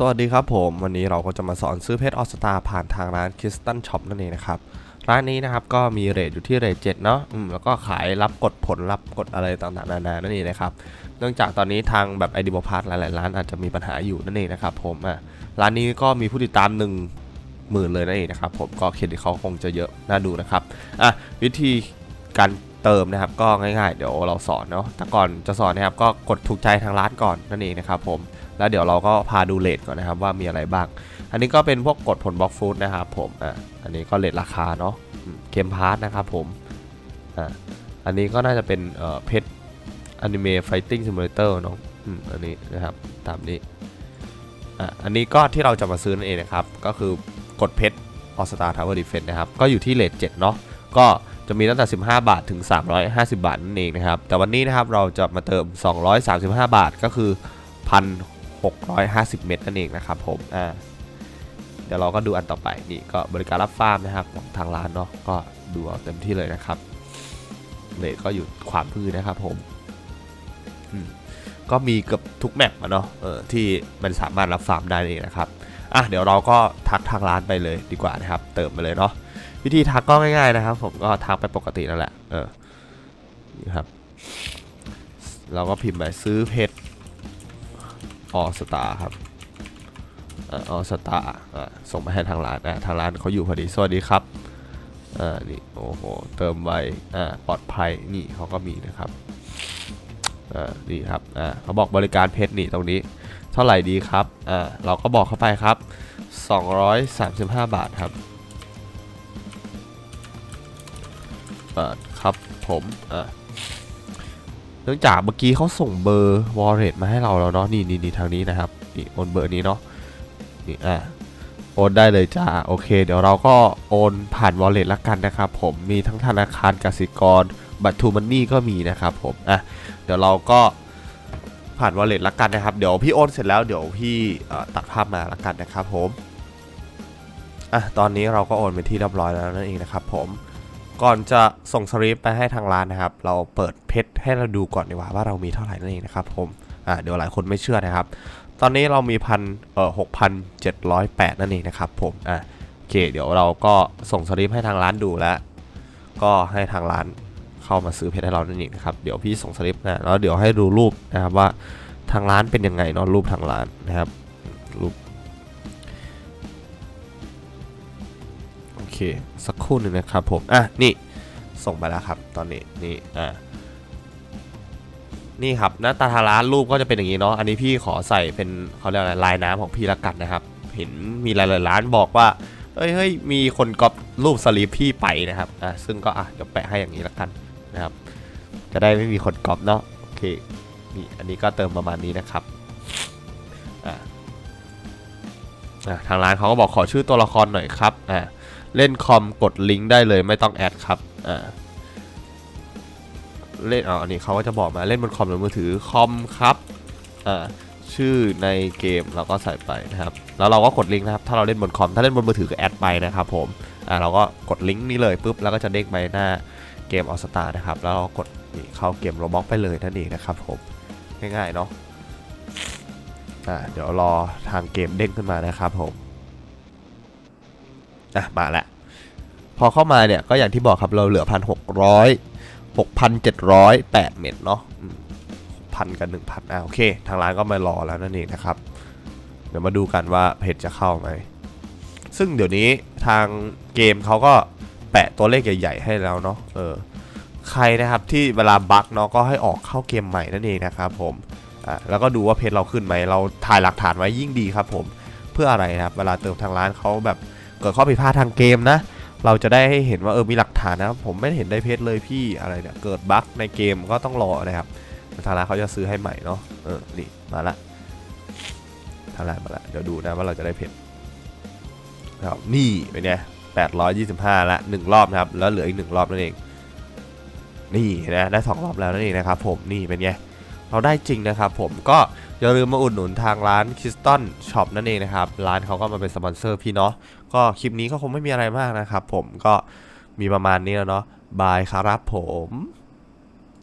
สวัสดีครับผมวันนี้เราก็จะมาสอนซื้อเพชรออสตาผ่านทางร้านคริสตันช็อปนั่นเองนะครับร้านนี้นะครับก็มีเรทอยู่ที่เรทเจ็ดเนาะแล้วก็ขายรับกดผลรับกดอะไรต่างๆนานานั่นเองนะครับเนื่องจากตอนนี้ทางแบบไอเดีบพาร์ทหลายๆร้านอาจจะมีปัญหาอยู่นั่นเองนะครับผมอะร้านนี้ก็มีผู้ติดตามหนึ่งหมื่นเลยนั่นเองนะครับผมก็เครดิตเขาคงจะเยอะน่าดูนะครับอะวิธีการ เติมนะครับก็ง่ายๆ เดี๋ยวเราสอนเนาะแต่ก่อนจะสอนนะครับก็กดถูกใจทางร้านก่อนนั่นเองนะครับผมแล้วเดี๋ยวเราก็พาดูเลทก่อนนะครับว่ามีอะไรบ้าง อันนี้ก็เป็นพวกกดผลบล็อกฟูดนะครับผมอะอันนี้ก็เลทราคาเนาะเกมพาร์ทนะครับผมอะอันนี้ก็น่าจะเป็นเอ่อเพชรอนิเมะไฟติ้งซิมูเลเตอร์เนาะอืมอันนี้นะครับตามนี้อะอันนี้ก็ที่เราจะมาซื้อนั่นเองนะครับก็คือกดเพชรออสตาทาวเวอร์ดิเฟนนะครับก็อยู่ที่เลท7เนาะก็ จะมีตั้งแต่ 15 บาทถึง 350 บาทนั่นเองนะครับ แต่วันนี้นะครับเราจะมาเติม 235 บาทก็คือพัน650 เมตรนั่นเองนะครับผมอ่าเดี๋ยวเราก็ดูอันต่อไปนี่ก็บริการรับฟาร์มนะครับของทางร้านเนาะก็ดูเอาเต็มที่เลยนะครับเลทก็อยู่ขวามือนะครับผมก็มีเกือบทุกแมปอะเนาะเออที่มันสามารถรับฟาร์มได้เองนะครับอะเดี๋ยวเราก็ทักทางร้านไปเลยดีกว่านะครับ เติมไปเลยเนาะ วิธีทักก็ง่ายๆนะครับ ผมก็ทักไปปกตินั่นแหละเออนี่ครับ เราก็พิมพ์ไปซื้อเพชรออสตาครับออสตาส่งมาให้ทางร้านอะทางร้านเขาอยู่พอดีสวัสดีครับอ่านี่โอ้โหเติมไวอ่าปลอดภัยนี่เขาก็มีนะครับอ่านี่ครับอ่าเขาบอกบริการเพชรนี่ตรงนี้ เท่าไหร่ดีครับอ่าเราก็บอกเข้าไปครับ 235 บาทครับ อ่าครับผมอ่าเนื่องจากเมื่อกี้เขาส่งเบอร์วอลเล็ตมาให้เราแล้วเนาะนี่นี่นทางนี้นะครับนี่โอนเบอร์นี้เนาะนี่อะโอนได้เลยจ้าโอเค เดี๋ยวเราก็โอนผ่านวอลเล็ตละกันนะครับผมมีทั้งธนาคารกสิกรบัตรทูมันนี่ก็มีนะครับผมอะเดี๋ยวเราก็ผ่านวอลเล็ตละกันนะครับ เดี๋ยวพี่โอนเสร็จแล้วเดี๋ยวพี่ตัดภาพมาละกันนะครับผมอะตอนนี้เราก็โอนไปที่เรียบร้อยแล้วนั่นเองนะครับผม ก่อนจะส่งสลิปไปให้ทางร้านนะครับ เราเปิดเพชรให้เราดูก่อนดีกว่าว่าเรามีเท่าไหร่นั่นเองนะครับผมอ่าเดี๋ยวหลายคนไม่เชื่อนะครับ ตอนนี้เรามีพันเอ่อหกพันเจ็ดร้อยแปดนั่นเองนะครับผมอ่าโอเค เดี๋ยวเราก็ส่งสลิปให้ทางร้านดูแล้ว ก็ให้ทางร้านเข้ามาซื้อเพชรให้เรานั่นเองนะครับเดี๋ยวพี่ส่งสลิปนะแล้วเดี๋ยวให้ดูรูปนะครับว่าทางร้านเป็นยังไงเนาะรูปทางร้านนะครับรูป เคสักครู่หนึ่งนะครับผม อะ นี่ ส่งไปแล้วครับ ตอนนี้ นี่ อ่านี่ครับหน้าตาทาร้านรูปก็จะเป็นอย่างนี้เนาะ อันนี้พี่ขอใส่เป็นเขาเรียกอะไรลายน้ำของพี่ละกันนะครับ เห็นมีหลายๆร้านบอกว่า เฮ้ยเฮ้ยมีคนก๊อปรูปสลีปพี่ไปนะครับ อะ ซึ่งก็อะเดี๋ยวแปะให้อย่างนี้ละกันนะครับ จะได้ไม่มีคนก๊อปเนาะ โอเค นี่ อันนี้ก็เติมประมาณนี้นะครับ อะทางร้านเขาก็บอกขอชื่อตัวละครหน่อยครับ อะ เล่นคอมกดลิงก์ได้เลยไม่ต้องแอดครับอ่าเล่นอ๋ออันนี้เขาก็จะบอกมาเล่นบนคอมหรือมือถือคอมครับอ่าชื่อในเกมเราก็ใส่ไปนะครับ แล้วเราก็กดลิงก์นะครับ ถ้าเราเล่นบนคอม ถ้าเล่นบนมือถือก็แอดไปนะครับผมอ่าเราก็กดลิงก์นี้เลยปุ๊บ แล้วก็จะเด้งไปหน้าเกมออสตานะครับ แล้วเรากดเข้าเกมโรบ็อกไปเลยนั่นเองนะครับผม ง่ายๆเนาะ อ่า เดี๋ยวรอทางเกมเด้งขึ้นมานะครับผม อะมาแล้วพอเข้ามาเนี่ยก็อย่างที่บอกครับเราเหลือพันหกร้อยหกพันเจ็ดร้อยแปดเม็ดเนาะพันกันหนึ่งพันอะโอเค ทางร้านก็มารอแล้วนั่นเองนะครับ เดี๋ยวมาดูกันว่าเพจจะเข้าไหม ซึ่งเดี๋ยวนี้ทางเกมเขาก็แปะตัวเลขใหญ่ ๆ ให้แล้วเนาะเออใครนะครับที่เวลาบั๊กเนาะก็ให้ออกเข้าเกมใหม่นั่นเองนะครับผมอะแล้วก็ดูว่าเพจเราขึ้นไหมเราถ่ายหลักฐานไว้ยิ่งดีครับผมเพื่ออะไรนะครับเวลาเติมทางร้านเขาแบบ เกิดข้อผิดพลาดทางเกมนะ เราจะได้ให้เห็นว่าเออมีหลักฐานนะผมไม่เห็นได้เพชรเลยพี่อะไรเนี่ยเกิดบั๊กในเกมก็ต้องรอนะครับทางร้านเขาจะซื้อให้ใหม่เนาะเออนี่มาละทางร้านมาละเดี๋ยวดูนะว่าเราจะได้เพชรครับนี่เป็นไงแปดร้อยยี่สิบห้าละหนึ่งรอบนะครับ แล้วเหลืออีกหนึ่งรอบนั่นเอง นี่นะได้สองรอบแล้วนั่นเองนะครับผม นี่เป็นไง เราได้จริงนะครับผม ก็ อย่าลืมมาอุดหนุนทางร้านคิสตันช็อปนั่นเองนะครับ ร้านเขาก็มาเป็นสปอนเซอร์พี่เนาะก็คลิปนี้ก็คงไม่มีอะไรมากนะครับผมก็มีประมาณนี้แล้วเนาะบายครับผม